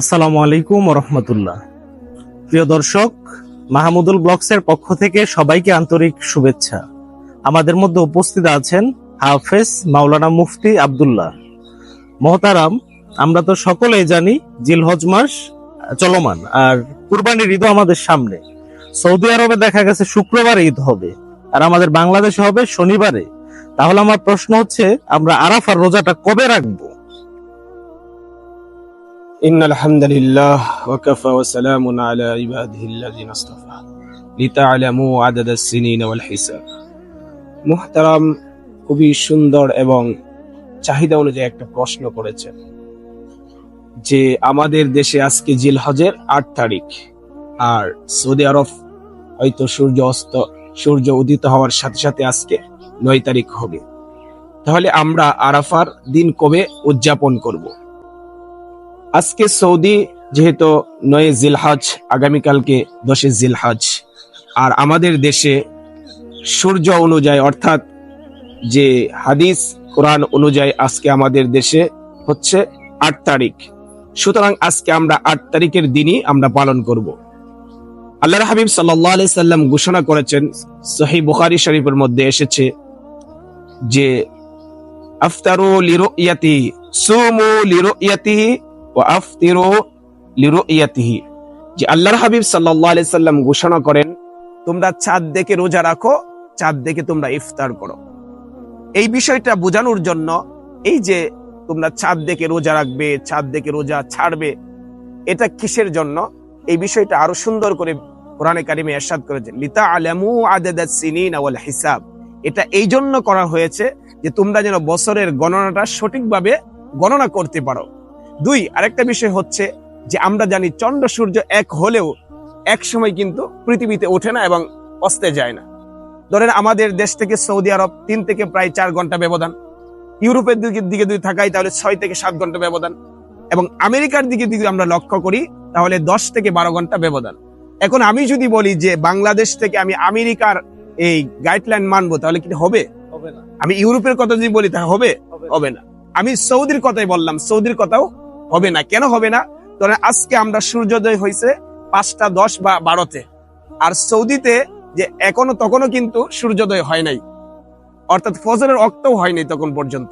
আসসালামু আলাইকুম রহমতুল্লাহ প্রিয় দর্শক, মাহমুদুল ব্লগসের পক্ষ থেকে সবাইকে আন্তরিক শুভেচ্ছা। আমাদের মধ্যে উপস্থিত আছেন হাফেজ মাওলানা মুফতি আব্দুল্লাহ। মহতারাম, আমরা তো সকলেই জানি জিলহজ মাস চলমান, আর কুরবানির ঈদও আমাদের সামনে। সৌদি আরবে দেখা গেছে শুক্রবারে ঈদ হবে, আর আমাদের বাংলাদেশে হবে শনিবারে। তাহলে আমার প্রশ্ন হচ্ছে, আমরা আরাফার রোজাটা কবে রাখব? إن الحمد لله وكفى وسلام على عباده الذين اصطفى لتعلموا عدد السنين والحساب মুহতারাম খুবই সুন্দর এবং চাহিদা অনুযায়ী একটা প্রশ্ন করেছেন যে আমাদের দেশে আজকে জিলহজের আট তারিখ আর সৌদি আরব হয়তো সূর্য অস্ত সূর্য উদিত হওয়ার সাথে সাথে আজকে নয় তারিখ হবে তাহলে আমরা আরাফার দিন কবে উদযাপন করব আজকে সৌদি, যেহেতু নয় জিলহজ, আগামীকালকে দশে জিলহজ। আর আমাদের দেশে সূর্য অনুযায়ী, অর্থাৎ যে হাদিস, কোরআন অনুযায়ী আজকে আমাদের দেশে হচ্ছে আট তারিখ। সুতরাং আজকে আমরা আট তারিখের দিনই আমরা পালন করব। আল্লাহর হাবিব সাল্লাহ আলি সাল্লাম ঘোষণা করেছেন সহি বুখারি শরীফের মধ্যে এসেছে যে, আফতারু লিরো ইয়াতি সুমু লিরো ইয়াতি যে আল্লাহর হাবিব আলাইহি সাল্লাম ঘোষণা করেন, তোমরা চাঁদ দেখে রোজা রাখো চাঁদ দেখে তোমরা ইফতার করো। এই বিষয়টা বোঝানোর জন্য এই যে তোমরা চাঁদ দেখে রোজা রাখবে চাঁদ দেখে রোজা ছাড়বে, এটা কিসের জন্য? এই বিষয়টা আরও সুন্দর করে কোরআনে কারিমে এরশাদ করেছেন লিতা আলামু আদাদাস সিনিন ওয়াল হিসাব। এটা এই জন্য করা হয়েছে যে তোমরা যেন বছরের গণনাটা সঠিকভাবে গণনা করতে পারো। দুই আরেকটা বিষয় হচ্ছে যে আমরা জানি চন্দ্র সূর্য এক হলেও এক সময় কিন্তু পৃথিবীতে ওঠে না এবং অস্তে যায় না। ধরেন আমাদের দেশ থেকে সৌদি আরব তিন থেকে প্রায় চার ঘণ্টা ব্যবধান। ইউরোপের দিকে দিকে যদি থাকাই তাহলে ছয় থেকে সাত ঘণ্টা ব্যবধান। এবং আমেরিকার দিকে যদি আমরা লক্ষ্য করি তাহলে দশ থেকে বারো ঘণ্টা ব্যবধান। এখন আমি যদি বলি যে বাংলাদেশ থেকে আমি আমেরিকার এই গাইডলাইন মানবো তাহলে কি হবে? হবে না। আমি ইউরোপের কথা যদি বলি তাহলে হবে। হবে না। আমি সৌদির কথাই বললাম সৌদির কথাও হবে না। কেন হবে না? ধরেন আজকে আমরা সূর্যোদয় হয়েছে পাঁচটা দশ বা বারোতে। আর সৌদিতে যে এখনও তখনও কিন্তু সূর্যোদয় হয় নাই। অর্থাৎ ফজরের অক্তও হয়নি তখন পর্যন্ত।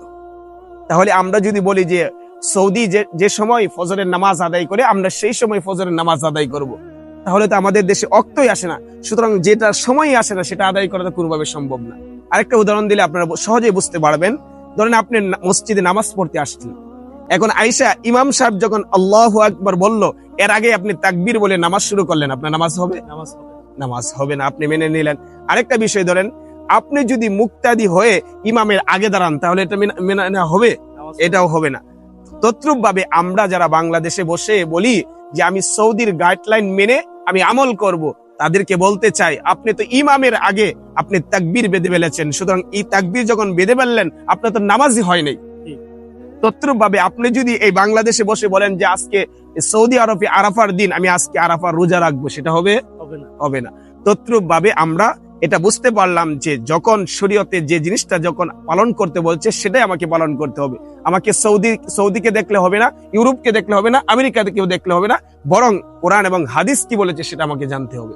তাহলে আমরা যদি বলি যে সৌদি যে যে সময় ফজরের নামাজ আদায় করে, আমরা সেই সময় ফজরের নামাজ আদায় করব। তাহলে তো আমাদের দেশে অক্তই আসে না। সুতরাং যেটা সময় আসে না, সেটা আদায় করা তো কোনোভাবে সম্ভব না। আরেকটা উদাহরণ দিলে আপনারা সহজেই বুঝতে পারবেন। ধরেন আপনি মসজিদে নামাজ পড়তে আসছেন। এখন আইসা ইমাম সাহেব যখন আল্লাহ আকবার বলল এর আগে আপনি তাকবীর বলে নামাজ শুরু করলেন আপনার নামাজ হবে? নামাজ হবে। না আপনি মেনে নিলেন। আরেকটা বিষয় ধরেন আপনি যদি মুক্তাদি হয়ে ইমামের আগে দাঁড়ান তাহলে এটা মেনে- হবে? এটাও হবে না। তদ্রুপ ভাবে আমরা যারা বাংলাদেশে বসে বলি যে আমি সৌদির গাইডলাইন মেনে আমি আমল করব তাদেরকে বলতে চাই আপনি তো ইমামের আগে আপনি তাকবীর বেঁধে ফেলেছেন। সুতরাং এই তাকবির যখন বেঁধে ফেললেন আপনার তো নামাজই হয় নাই। জি। তদ্রুপ ভাবে আপনি যদি এই বাংলাদেশে বসে বলেন যে আজকে সৌদি আরবে আরাফার দিন আমি আজকে আরাফার রোজা রাখব সেটা হবে? হবে না। হবে না। তদ্রুপ ভাবে আমরা এটা বুঝতে পারলাম যে যখন শরীয়তে যে জিনিসটা যখন পালন করতে বলছে সেটাই আমাকে পালন করতে হবে। আমাকে সৌদি সৌদিকে দেখলে হবে না ইউরোপকে দেখলে হবে না আমেরিকাতে কেউ দেখলে হবে না বরং কোরআন এবং হাদিস কি বলেছে সেটা আমাকে জানতে হবে।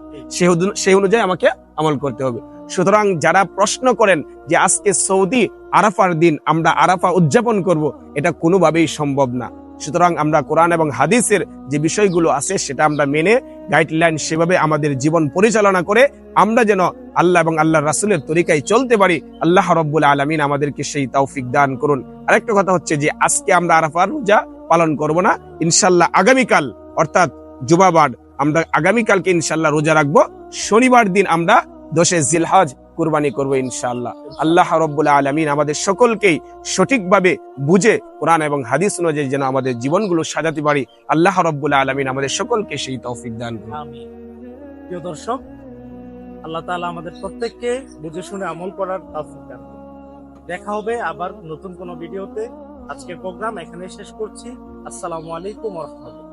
সেই অনুযায়ী আমাকে আমল করতে হবে। সুতরাং যারা প্রশ্ন করেন যে আজকে সৌদি আরাফার দিন, আমরা আরাফা উদযাপন করব, এটা কোনোভাবেই সম্ভব না। সুতরাং আমরা কোরআন এবং হাদিসের যে বিষয়গুলো আছে, সেটা আমরা মেনে, গাইডলাইন সেভাবে আমাদের জীবন পরিচালনা করে আমরা যেন আল্লাহ এবং আল্লাহ রাসুলের তরিকায় চলতে পারি, আল্লাহ রব্বুল আলমিন আমাদেরকে সেই তৌফিক দান করুন। আরেকটা কথা হচ্ছে যে, আজকে আমরা আরাফার রোজা পালন করব না ইনশাল্লাহ আগামীকাল, অর্থাৎ জুবাবার আমরা আগামীকালকে ইনশাল্লাহ রোজা রাখব। শনিবার দিন আমরা দশে জিলহাজ কুরবানি করব ইনশাআল্লাহ। আল্লাহ রব্বুল আলমিন আমাদের সকলকেই সঠিকভাবে বুঝে কোরআন এবং হাদিস অনুযায়ী যেন আমাদের জীবনগুলো সাজাতে পারি। আল্লাহ রব্বুল আলমিন আমাদের সকলকে সেই তৌফিক দান প্রিয় দর্শক, আল্লাহ তাআলা আমাদের প্রত্যেককে বুঝে শুনে আমল করার তৌফিক দান দেখা হবে আবার নতুন কোনো ভিডিওতে। আজকের প্রোগ্রাম এখানে শেষ করছি। আসসালামু আলাইকুম রাহমাতুল্লাহ।